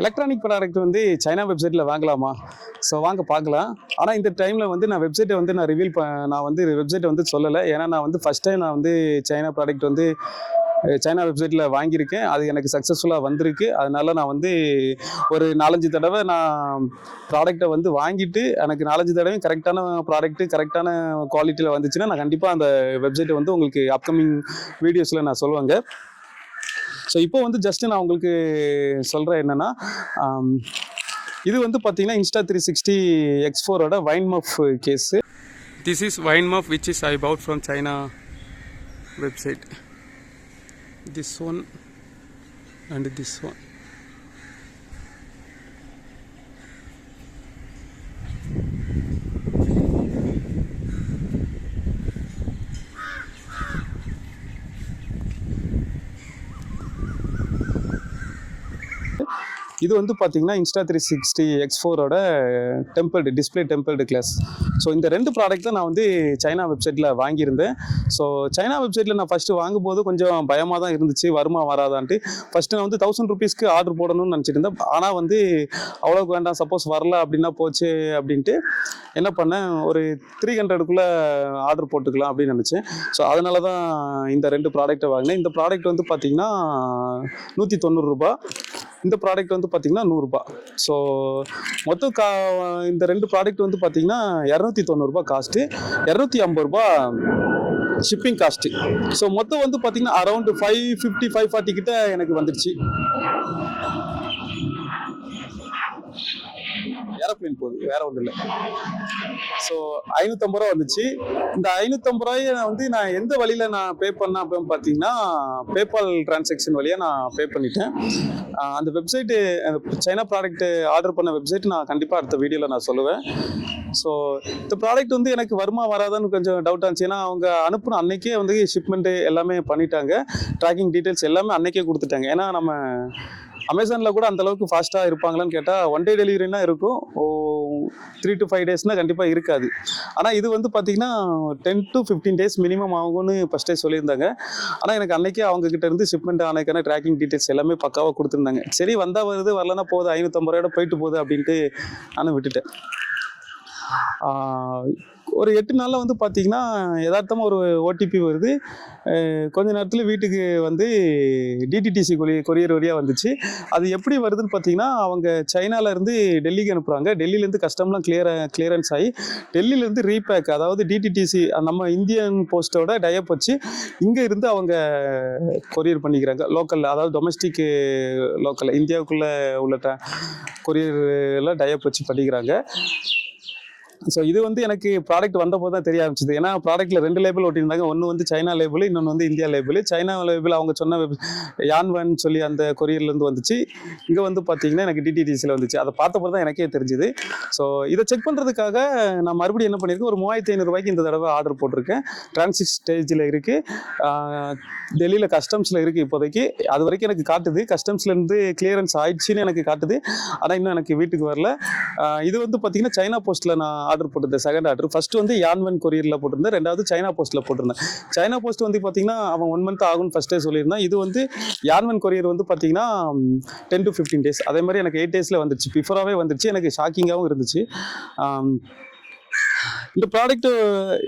Electronic product வந்து China வெப்சைட்டில் வாங்கலாமா? ஸோ வாங்க பார்க்கலாம். ஆனால் இந்த டைமில் வந்து நான் வெப்சைட்டை வந்து நான் ரிவீல் ப நான் வந்து வெப்சைட்டை வந்து சொல்லலை. ஏன்னா நான் வந்து ஃபஸ்ட் டைம் நான் வந்து சைனா ப்ராடக்ட் வந்து சைனா வெப்சைட்டில் வாங்கியிருக்கேன். அது எனக்கு சக்ஸஸ்ஃபுல்லாக வந்திருக்கு. அதனால நான் வந்து ஒரு நாலஞ்சு தடவை நான் ப்ராடக்ட்டை வந்து வாங்கிட்டு எனக்கு நாலஞ்சு தடவை கரெக்டான ப்ராடக்ட்டு கரெக்டான குவாலிட்டியில் வந்துச்சுன்னா நான் கண்டிப்பாக அந்த வெப்சைட்டை வந்து உங்களுக்கு அப்கமிங் வீடியோஸில் நான் சொல்லுவேங்க. ஸோ இப்போ வந்து ஜஸ்ட் நான் உங்களுக்கு சொல்கிறேன் என்னென்னா இது வந்து பார்த்தீங்கன்னா இன்ஸ்டா த்ரீ சிக்ஸ்டி எக்ஸ் ஃபோரோட wind muff case this is wind muff which is I bought from China website this one and this one இது வந்து பார்த்தீங்கன்னா இன்ஸ்டா த்ரீ சிக்ஸ்டி எக்ஸ் ஃபோரோட tempered display tempered glass so இந்த ரெண்டு product தான் நான் வந்து சைனா வெப்சைட்டில் வாங்கியிருந்தேன். ஸோ சைனா வெப்சைட்டில் நான் ஃபஸ்ட்டு வாங்கும்போது கொஞ்சம் பயமாக தான் இருந்துச்சு. வருமா வராதான்ட்டு. ஃபஸ்ட்டு நான் வந்து தௌசண்ட் ருபீஸ்க்கு ஆர்டர் போடணும்னு நினச்சிட்டு இருந்தேன் ஆனால் வந்து அவ்வளோக்கு வேண்டாம் சப்போஸ் வரல அப்படின்னா போச்சு அப்படின்ட்டு என்ன பண்ணேன்? ஒரு த்ரீ ஹண்ட்ரடுக்குள்ளே ஆர்டர் போட்டுக்கலாம் அப்படின்னு நினச்சேன். ஸோ அதனால தான் இந்த ரெண்டு ப்ராடக்ட்டை வாங்கினேன். இந்த ப்ராடக்ட் வந்து பார்த்திங்கன்னா நூற்றி தொண்ணூறுரூபா இந்த ப்ராடக்ட் வந்து பார்த்தீங்கன்னா நூறுரூபா ஸோ மொத்தம் கா இந்த ரெண்டு ப்ராடக்ட் வந்து பார்த்தீங்கன்னா இரநூத்தி தொண்ணூறுபா காஸ்ட்டு இரநூத்தி ஐம்பது ரூபா ஷிப்பிங் காஸ்ட்டு ஸோ மொத்தம் வந்து பார்த்தீங்கன்னா around five fifty five forty கிட்ட எனக்கு வந்துடுச்சு ஏரோப்ளேன் போகுது வேற ஒன்றும் இல்லை. ஸோ ஐநூற்றம்பது ரூபா வந்துச்சு. இந்த ஐநூற்றம்பது ரூபாயை நான் வந்து நான் எந்த வழியில் நான் பே பண்ணேன் அப்படின்னு பார்த்தீங்கன்னா பேபால் டிரான்சாக்ஷன் வழியாக நான் பே பண்ணிட்டேன். அந்த வெப்சைட்டு சைனா ப்ராடக்ட் ஆர்டர் பண்ண வெப்சைட் நான் கண்டிப்பாக அடுத்த வீடியோவில் நான் சொல்லுவேன். ஸோ இந்த ப்ராடக்ட் வந்து எனக்கு வருமா வராதான்னு கொஞ்சம் டவுட் ஆச்சு ஏன்னா அவங்க அனுப்புன அன்னைக்கே வந்து ஷிப்மெண்ட்டு எல்லாமே பண்ணிட்டாங்க. ட்ராக்கிங் டீட்டெயில்ஸ் எல்லாமே அன்னைக்கே கொடுத்துட்டாங்க. ஏன்னா நம்ம அமேசானில் கூட அந்த அளவுக்கு ஃபாஸ்ட்டாக இருப்பாங்களான்னு கேட்டால் ஒன் டே டெலிவரினா இருக்கும். ஓ த்ரீ டு ஃபைவ் டேஸ்னால் கண்டிப்பாக இருக்காது. ஆனால் இது வந்து பார்த்தீங்கன்னா ten to fifteen days minimum ஆகும்னு ஃபஸ்ட்டே சொல்லியிருந்தாங்க. ஆனால் எனக்கு அன்னைக்கே அவங்க கிட்ட இருந்து ஷிப்மெண்ட் ஆனதுக்கான ட்ராக்கிங் டீட்டெயில்ஸ் எல்லாமே பக்காவாக கொடுத்துருந்தாங்க. சரி வந்தால் வருது வரலன்னா போகுது ஐநூற்றம்பது ரூபாயோட போயிட்டு போகுது அப்படின்ட்டு நானும் விட்டுட்டேன். ஒரு எட்டு நாளில் வந்து பார்த்தீங்கன்னா யதார்த்தமாக ஒரு ஓடிபி வருது. கொஞ்ச நேரத்தில் வீட்டுக்கு வந்து டிடிடிசி கொரி கொரியர் வழியாக வந்துச்சு. அது எப்படி வருதுன்னு பார்த்தீங்கன்னா அவங்க சைனாவிலேருந்து டெல்லிக்கு அனுப்புகிறாங்க டெல்லியிலேருந்து கஸ்டம்லாம் கிளியர் கிளியரன்ஸ் ஆகி டெல்லியிலேருந்து ரீபேக் அதாவது டிடிடிசி நம்ம இந்தியன் போஸ்ட்டோட டயப் வச்சு இங்கே இருந்து அவங்க கொரியர் பண்ணிக்கிறாங்க. லோக்கலில் அதாவது டொமஸ்டிக் லோக்கலில் இந்தியாவுக்குள்ளே உள்ள கொரியரில் டயப் வச்சு பண்ணிக்கிறாங்க. ஸோ இது வந்து எனக்கு ப்ராடக்ட் வந்தபோது தான் தெரிய ஆரம்பிச்சது. ஏன்னா ப்ராடக்ட்டில் ரெண்டு லேபிள் ஒட்டியிருந்தாங்க. ஒன்று வந்து சைனா லேபிள் இன்னொன்று வந்து இந்தியா லேபிள் சைனா லேபிள் அவங்க சொன்ன யான்வன் சொல்லி அந்த கொரியர்லேருந்து வந்துச்சு. இங்கே வந்து பார்த்தீங்கன்னா எனக்கு டிடிடிசியில் வந்துச்சு. அதை பார்த்தப்போ தான் எனக்கே தெரிஞ்சுது. ஸோ இதை செக் பண்ணுறதுக்காக நான் மறுபடியும் என்ன பண்ணியிருக்கேன்? ஒரு மூவாயிரத்தி ஐநூறுரூவாய்க்கு இந்த தடவை ஆர்டர் போட்டிருக்கேன். டிரான்சிட் ஸ்டேஜில் இருக்குது டெல்லியில் கஸ்டம்ஸில் இருக்குது இப்போதைக்கு. அது வரைக்கும் எனக்கு காட்டுது. கஸ்டம்ஸ்லேருந்து கிளியரன்ஸ் ஆயிடுச்சுன்னு எனக்கு காட்டுது. ஆனால் இன்னும் எனக்கு வீட்டுக்கு வரல. இது வந்து பார்த்தீங்கன்னா சைனா போஸ்ட்டில் நான் ஆர்டர் போட்டிருந்தேன் செகண்ட் ஆர்டர் ஃபர்ஸ்ட் வந்து யான்வன் கொரியரில் போட்டிருந்தேன். ரெண்டாவது சைனா போஸ்ட்டில் போட்டிருந்தேன். சைனா போஸ்ட் வந்து பார்த்தீங்கன்னா அவன் ஒன் மந்த் ஆகும்னு ஃபஸ்ட்டே சொல்லியிருந்தான். இது வந்து யான்வன் கொரியர் வந்து பார்த்தீங்கன்னா டென் டு ஃபிஃப்டீன் டேஸ் அதே மாதிரி எனக்கு எயிட் டேஸில் வந்துச்சு பிஃபோராகவே வந்துச்சு எனக்கு ஷாக்கிங்காகவும் இருந்துச்சு. இந்த ப்ராடக்ட்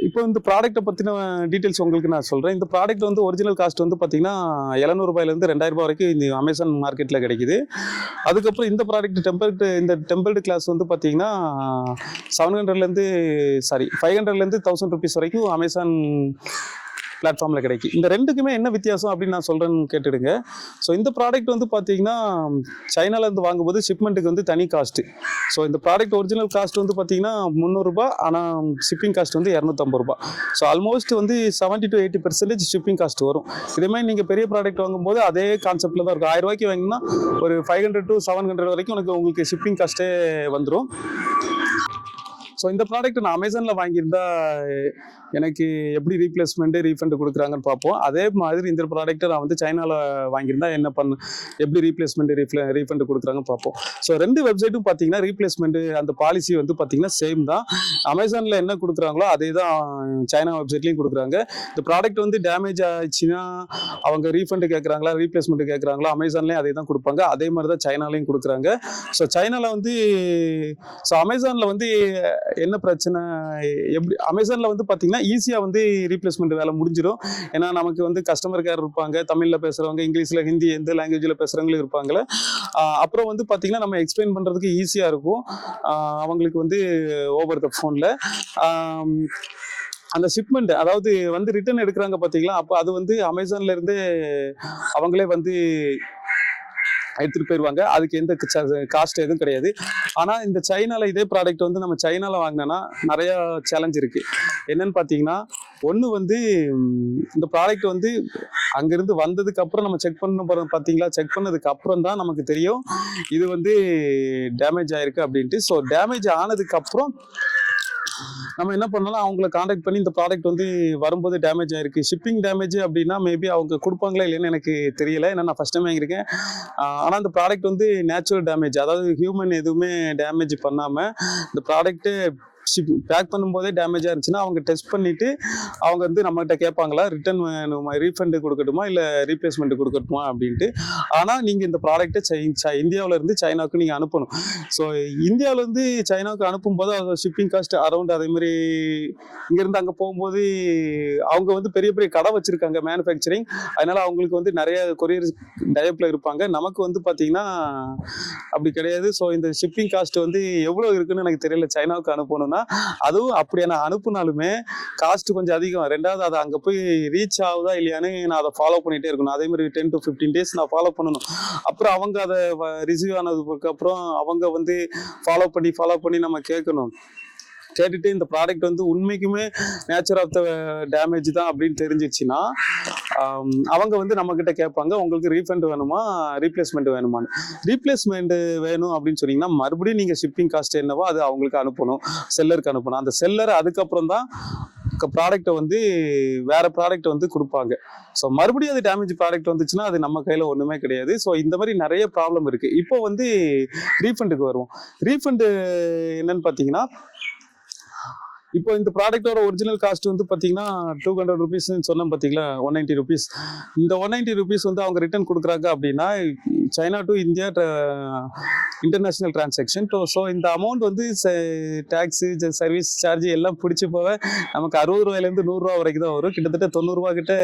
இப்போ இந்த ப்ராடக்ட்டை பற்றின டீட்டெயில்ஸ் உங்களுக்கு நான் சொல்கிறேன் இந்த ப்ராடக்ட் வந்து ஒரிஜினல் காஸ்ட் வந்து பார்த்தீங்கன்னா எழுநூறுபாயிலேருந்து ரெண்டாயிரம் ரூபாய் வரைக்கும் இந்த அமேசான் மார்க்கெட்டில் கிடைக்குது. அதுக்கப்புறம் இந்த ப்ராடக்ட் டெம்பர்ட் இந்த டெம்பிள்டு கிளாஸ் வந்து பார்த்தீங்கன்னா செவன் ஹண்ட்ரட்லேருந்து சாரி ஃபைவ் ஹண்ட்ரட்லேருந்து தௌசண்ட் ருபீஸ் வரைக்கும் அமேசான் பிளாட்ஃபார்மில் கிடைக்கும் இந்த ரெண்டுக்குமே என்ன வித்தியாசம் அப்படின்னு நான் சொல்கிறேன்னு கேட்டுடுங்க. ஸோ இந்த ப்ராடக்ட் வந்து பார்த்தீங்கன்னா சைனாலேருந்து வாங்கும்போது ஷிப்மெண்ட்டுக்கு வந்து தனி காஸ்ட்டு ஸோ இந்த ப்ராடக்ட் ஒரிஜினல் காஸ்ட் வந்து பார்த்தீங்கன்னா முந்நூறுரூபா ஆனால் ஷிப்பிங் காஸ்ட் வந்து இரநூத்தம்பது ரூபா. ஸோ ஆல்மோஸ்ட் வந்து seventy to eighty percentage shipping cost வரும். இதேமாதிரி நீங்கள் பெரிய ப்ராடக்ட் வாங்கும்போது அதே கான்செப்ட்டில் தான் இருக்கும். ஆயிரம் ரூபாய்க்கு வாங்கினா ஒரு five hundred to seven hundred வரைக்கும் உனக்கு உங்களுக்கு ஷிப்பிங் காஸ்ட்டே வந்துடும் ஸோ இந்த ப்ராடக்ட் நான் அமேசானில் வாங்கியிருந்தா எனக்கு எப்படி ரீப்ளேஸ்மெண்ட்டு ரீஃபண்ட் கொடுக்குறாங்கன்னு பார்ப்போம். அதே மாதிரி இந்த ப்ராடக்ட்டை நான் வந்து சைனாவில் வாங்கியிருந்தா என்ன பண்ண எப்படி ரீப்ளேஸ்மெண்ட் ரீஃப்ல ரீஃபண்ட் கொடுக்குறாங்கன்னு பார்ப்போம். ஸோ ரெண்டு வெப்சைட்டும் பார்த்தீங்கன்னா ரீப்ளேஸ்மெண்ட் அந்த பாலிசி வந்து பார்த்தீங்கன்னா சேம் தான். அமேசானில் என்ன கொடுக்குறாங்களோ அதே தான் சைனா வெப்சைட்லேயும் கொடுக்குறாங்க. இந்த ப்ராடக்ட் வந்து டேமேஜ் ஆயிடுச்சுன்னா அவங்க ரீஃபண்ட் கேட்குறாங்களா ரீப்ளேஸ்மெண்ட் கேட்குறாங்களா அமேசான்லேயும் அதே தான் கொடுப்பாங்க. அதே மாதிரி தான் சைனாலையும் கொடுக்குறாங்க. ஸோ சைனாவில் வந்து ஸோ அமேசானில் வந்து என்ன பிரச்சனை? எப்படி அமேசானில் வந்து பார்த்தீங்கன்னா ஈஸியாக வந்து ரீப்ளேஸ்மெண்ட் வேலை முடிஞ்சிடும் ஏன்னா நமக்கு வந்து கஸ்டமர் கேர் இருப்பாங்க தமிழில் பேசுகிறவங்க இங்கிலீஷில் ஹிந்தி எந்த லாங்குவேஜில் பேசுகிறவங்களும் இருப்பாங்களே அப்புறம் வந்து பார்த்தீங்கன்னா நம்ம எக்ஸ்பிளைன் பண்ணுறதுக்கு ஈஸியாக இருக்கும். அவங்களுக்கு வந்து ஓவர் த ஃபோனில் அந்த ஷிப்மெண்ட் அதாவது வந்து ரிட்டர்ன் எடுக்கிறாங்க பார்த்தீங்களா அப்போ அது வந்து அமேசான்ல இருந்து அவங்களே வந்து எடுத்துட்டு போயிடுவாங்க அதுக்கு எந்த காஸ்ட் எதுவும் கிடையாது. ஆனால் இந்த சைனால இதே ப்ராடக்ட் வந்து நம்ம சைனால வாங்கினோன்னா நிறைய சேலஞ்ச் இருக்கு. என்னன்னு பார்த்தீங்கன்னா ஒன்று வந்து இந்த ப்ராடக்ட் வந்து அங்கிருந்து வந்ததுக்கு அப்புறம் நம்ம செக் பண்ண போகிறோம் பார்த்தீங்களா செக் பண்ணதுக்கு அப்புறம் தான் நமக்கு தெரியும். இது வந்து டேமேஜ் ஆயிருக்கு அப்படின்ட்டு. ஸோ டேமேஜ் ஆனதுக்கு அப்புறம் நம்ம என்ன பண்ணலாம்? அவங்கள காண்டாக்ட் பண்ணி இந்த ப்ராடக்ட் வந்து வரும்போது டேமேஜ் ஆயிருக்கு. ஷிப்பிங் டேமேஜ் அப்படின்னா மேபி அவங்க கொடுப்பாங்களா இல்லைன்னு எனக்கு தெரியல. ஏன்னா நான் ஃபஸ்ட் டைம் வாங்கியிருக்கேன். ஆனால் இந்த ப்ராடக்ட் வந்து நேச்சுரல் டேமேஜ் அதாவது ஹியூமன் எதுவுமே டேமேஜ் பண்ணாமல் இந்த ப்ராடக்ட்டு ஷிப் பேக் பண்ணும்போதே டேமேஜாக இருந்துச்சுன்னா அவங்க டெஸ்ட் பண்ணிவிட்டு அவங்க வந்து நம்மகிட்ட கேட்பாங்களா ரிட்டர்ன் வேணுமா ரீஃபண்டு கொடுக்கட்டுமா இல்லை ரீப்ளேஸ்மெண்ட் கொடுக்கட்டுமா அப்படின்ட்டு. ஆனால் நீங்கள் இந்த ப்ராடக்ட்டை சை சை இருந்து சைனாவுக்கு நீங்கள் அனுப்பணும். ஸோ இந்தியாவிலேருந்து சைனாவுக்கு அனுப்பும்போது அது ஷிப்பிங் காஸ்ட் அரௌண்ட் அதே மாதிரி இங்கேருந்து அங்கே போகும்போது அவங்க வந்து பெரிய பெரிய கடை வச்சுருக்காங்க மேனுஃபேக்சரிங் அதனால அவங்களுக்கு வந்து நிறைய கொரியர் டயப்பில் இருப்பாங்க. நமக்கு வந்து பார்த்தீங்கன்னா அப்படி கிடையாது. ஸோ இந்த ஷிப்பிங் காஸ்ட் வந்து எவ்வளோ இருக்குன்னு எனக்கு தெரியல. சைனாவுக்கு அனுப்பணும்னா அதுவும் அப்படி நான் அனுப்புனாலுமே காஸ்ட் கொஞ்சம் அதிகம். ரெண்டாவது அது அங்கே போய் ரீச் ஆகுதா இல்லையான்னு நான் அதை ஃபாலோ பண்ணிகிட்டே இருக்கணும். அதே மாதிரி டென் டு ஃபிஃப்டீன் டேஸ் நான் ஃபாலோ பண்ணணும். அப்புறம் அவங்க அதை ரிசீவ் ஆனதுக்கு அப்புறம் அவங்க வந்து ஃபாலோ பண்ணி ஃபாலோ பண்ணி நம்ம கேட்கணும். கேட்டுட்டு இந்த ப்ராடக்ட் வந்து உண்மைக்குமே நேச்சர் ஆஃப் த டேமேஜ் தான் அப்படின்னு தெரிஞ்சிச்சுன்னா அவங்க வந்து நம்ம கிட்ட கேட்பாங்க உங்களுக்கு ரீஃபண்ட் வேணுமா? ரீப்ளேஸ்மெண்ட் வேணுமான்னு. ரீப்ளேஸ்மெண்ட் வேணும் அப்படின்னு சொன்னீங்கன்னா மறுபடியும் நீங்கள் ஷிப்பிங் காஸ்ட் என்னவோ அது அவங்களுக்கு அனுப்பணும் செல்லருக்கு அனுப்பணும். அந்த செல்லர் அதுக்கப்புறம் தான் ப்ராடக்ட்டை வந்து வேற ப்ராடக்ட் வந்து கொடுப்பாங்க. ஸோ மறுபடியும் அது டேமேஜ் ப்ராடக்ட் வந்துச்சுன்னா அது நம்ம கையில் ஒன்றுமே கிடையாது. ஸோ இந்த மாதிரி நிறைய ப்ராப்ளம் இருக்குது இப்போ வந்து ரீஃபண்டுக்கு வருவோம். ரீஃபண்டு என்னன்னு பார்த்தீங்கன்னா இப்போ இந்த ப்ராடக்ட்டோட ஒரிஜினல் காஸ்ட் வந்து பார்த்தீங்கன்னா டூ ஹண்ட்ரட் ருபீஸ்னு சொன்னோம் பார்த்தீங்களா ஒன் நைன்ட்டி ருபீஸ் இந்த ஒன் நைன்ட்டி ருபீஸ் வந்து அவங்க ரிட்டர்ன் கொடுக்குறாங்க அப்படின்னா China to India international transaction so so இந்த அமௌண்ட் வந்து டேக்ஸு சர்வீஸ் சார்ஜ் எல்லாம் பிடிச்சி போக நமக்கு அறுபது ரூபாயிலேருந்து நூறுரூவா வரைக்கும் தான் வரும். கிட்டத்தட்ட தொண்ணூறுரூவா கிட்ட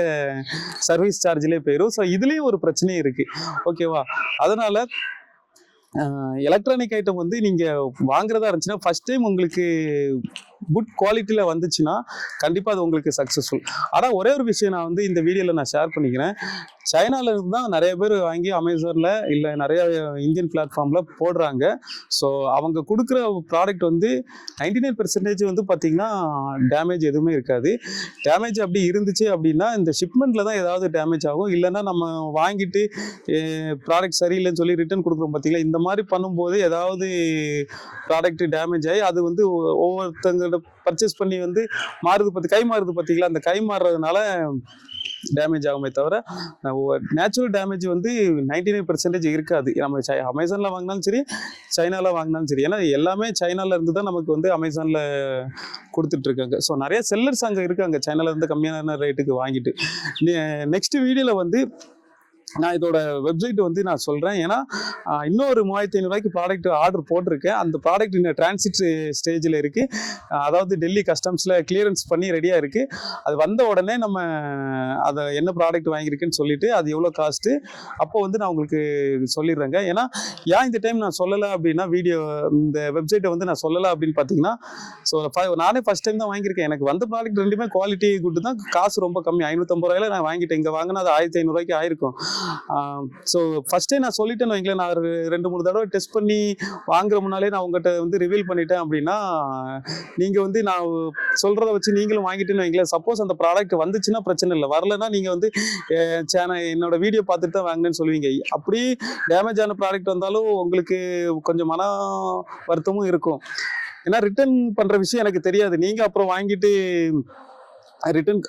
சர்வீஸ் சார்ஜ்லேயே போயிடும் ஸோ இதுலேயும் ஒரு பிரச்சனையும் இருக்குது ஓகேவா அதனால் எலக்ட்ரானிக் ஐட்டம் வந்து நீங்கள் வாங்குறதா இருந்துச்சுன்னா ஃபர்ஸ்ட் டைம் உங்களுக்கு குட் குவாலிட்டியில் வந்துச்சுன்னா கண்டிப்பாக அது உங்களுக்கு சக்ஸஸ்ஃபுல் ஆனால் ஒரே ஒரு விஷயம் நான் வந்து இந்த வீடியோவில் நான் ஷேர் பண்ணிக்கிறேன். சைனால இருந்து தான் நிறைய பேர் வாங்கி அமேசானில் இல்லை நிறைய இந்தியன் பிளாட்ஃபார்மில் போடுறாங்க. ஸோ அவங்க கொடுக்குற ப்ராடக்ட் வந்து நைன்டி நைன் பெர்சன்டேஜ் வந்து பார்த்திங்கன்னா டேமேஜ் எதுவுமே இருக்காது. டேமேஜ் அப்படி இருந்துச்சு அப்படின்னா இந்த ஷிப்மெண்ட்டில் தான் ஏதாவது டேமேஜ் ஆகும். இல்லைன்னா நம்ம வாங்கிட்டு ப்ராடக்ட் சரியில்லைன்னு சொல்லி ரிட்டர்ன் கொடுக்குறோம் பார்த்தீங்களா இந்த மாதிரி பண்ணும்போது ஏதாவது ப்ராடக்ட் டேமேஜ் ஆகி அது வந்து ஒ- ஒவ்வொருத்தங்கள்ட்ட பர்ச்சேஸ் பண்ணி வந்து மாறுது பார்த்து கை மாறுது பார்த்தீங்களா? அந்த கை மாறுறதுனால டேமேஜ் ஆகுமே தவிர நேச்சுரல் டேமேஜ் வந்து நைன்டி நைன் பர்சன்டேஜ் இருக்காது. நம்ம சை அமேசானில் வாங்கினாலும் சரி சைனாவில் வாங்கினாலும் சரி. ஏன்னா எல்லாமே சைனாவில் இருந்து தான் நமக்கு வந்து அமேசானில் கொடுத்துட்ருக்காங்க ஸோ நிறைய செல்லர்ஸ் அங்கே இருக்காங்க. சைனாவில் இருந்து கம்மியான ரேட்டுக்கு வாங்கிட்டு. நெக்ஸ்ட் வீடியோவில் வந்து நான் இதோட வெப்சைட் வந்து நான் சொல்கிறேன் ஏன்னா இன்னொரு மூவாயிரத்தி ஐநூறுரூவாய்க்கு ப்ராடக்ட் ஆர்டர் போட்டிருக்கேன். அந்த ப்ராடக்ட் இன்னும் டிரான்சிட் ஸ்டேஜில் இருக்குது அதாவது டெல்லி கஸ்டம்ஸில் கிளியரன்ஸ் பண்ணி ரெடியாக இருக்குது அது வந்த உடனே நம்ம அதை என்ன ப்ராடக்ட் வாங்கியிருக்குன்னு சொல்லிட்டு அது எவ்வளோ காஸ்ட்டு அப்போ வந்து நான் உங்களுக்கு சொல்லிடுறேங்க. ஏன்னா ஏன் இந்த டைம் நான் சொல்லலை அப்படின்னா வீடியோ இந்த வெப்சைட்டை வந்து நான் சொல்லலை அப்படின்னு பார்த்தீங்கன்னா ஸோ நானே ஃபஸ்ட் டைம் தான் வாங்கியிருக்கேன். எனக்கு வந்த ப்ராடக்ட் ரெண்டுமே குவாலிட்டி குட்டு தான். காசு ரொம்ப கம்மி. ஐநூற்றம்பது ரூபாயில நான் வாங்கிட்டேன். இங்கே வாங்கினா அது ஆயிரத்தி ஐநூறுரூவாய்க்கு ஆயிருக்கும். ஸோ ஃபஸ்ட்டே நான் சொல்லிட்டேன்னு வைங்களேன். நான் ஒரு ரெண்டு மூணு தடவை டெஸ்ட் பண்ணி வாங்குற முன்னாலே நான் உங்கள்கிட்ட வந்து ரிவீல் பண்ணிட்டேன் அப்படின்னா நீங்கள் வந்து நான் சொல்கிறத வச்சு நீங்களும் வாங்கிட்டேன்னு வைங்களேன். சப்போஸ் அந்த ப்ராடக்ட் வந்துச்சுன்னா பிரச்சனை இல்லை. வரலன்னா நீங்கள் வந்து சேனல் என்னோட வீடியோ பார்த்துட்டு தான் வாங்கினேன்னு சொல்லுவீங்க. அப்படி டேமேஜ் ஆன ப்ராடக்ட் வந்தாலும் உங்களுக்கு கொஞ்சம் மன வருத்தமும் இருக்கும். ஏன்னா ரிட்டர்ன் பண்ணுற விஷயம் எனக்கு தெரியாது. நீங்கள் அப்புறம் வாங்கிட்டு ரிட்டர்ன்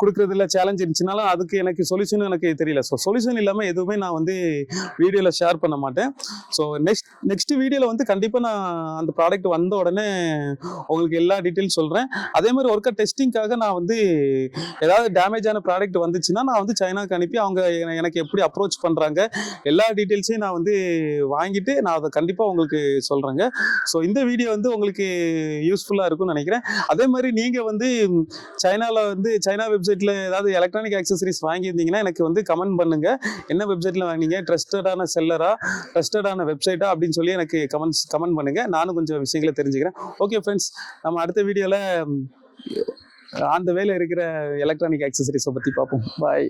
கொடுக்கறதுல சேலஞ்ச் இருந்துச்சுனாலும் அதுக்கு எனக்கு சொல்யூஷன் எனக்கு தெரியல. ஸோ சொல்யூஷன் இல்லாமல் எதுவுமே நான் வந்து வீடியோவில் ஷேர் பண்ண மாட்டேன். ஸோ நெக்ஸ்ட் நெக்ஸ்ட் வீடியோவில் வந்து கண்டிப்பாக நான் அந்த ப்ராடக்ட் வந்த உடனே உங்களுக்கு எல்லா டீட்டெயில்ஸ் சொல்கிறேன் அதே மாதிரி ஒர்க்கா டெஸ்டிங்காக நான் வந்து ஏதாவது டேமேஜான ப்ராடக்ட் வந்துச்சுன்னா நான் வந்து சைனாக்கு அனுப்பி அவங்க எனக்கு எப்படி அப்ரோச் பண்ணுறாங்க எல்லா டீட்டெயில்ஸையும் நான் வந்து வாங்கிட்டு நான் அதை கண்டிப்பாக உங்களுக்கு சொல்கிறேங்க ஸோ இந்த வீடியோ வந்து உங்களுக்கு யூஸ்ஃபுல்லாக இருக்கும்னு நினைக்கிறேன். அதே மாதிரி நீங்கள் வந்து சைனா சைனாவில் வந்து சைனா வெப்சைட்டில் ஏதாவது எலக்ட்ரானிக் ஆக்சசரிஸ் வாங்கியிருந்தீங்கன்னா எனக்கு வந்து கமெண்ட் பண்ணுங்க. என்ன வெப்சைட்டில் வாங்கினீங்க? ட்ரஸ்டடான செல்லரா ட்ரஸ்டடான வெப்சைட்டா அப்படின்னு சொல்லி எனக்கு கமெண்ட்ஸ் கமெண்ட் பண்ணுங்க. நானும் கொஞ்சம் விஷயங்களை தெரிஞ்சுக்கிறேன். ஓகே ஃப்ரெண்ட்ஸ் நம்ம அடுத்த வீடியோவில் அந்த வேலை இருக்கிற எலக்ட்ரானிக் ஆக்சசரிஸை பற்றி பார்ப்போம். பாய்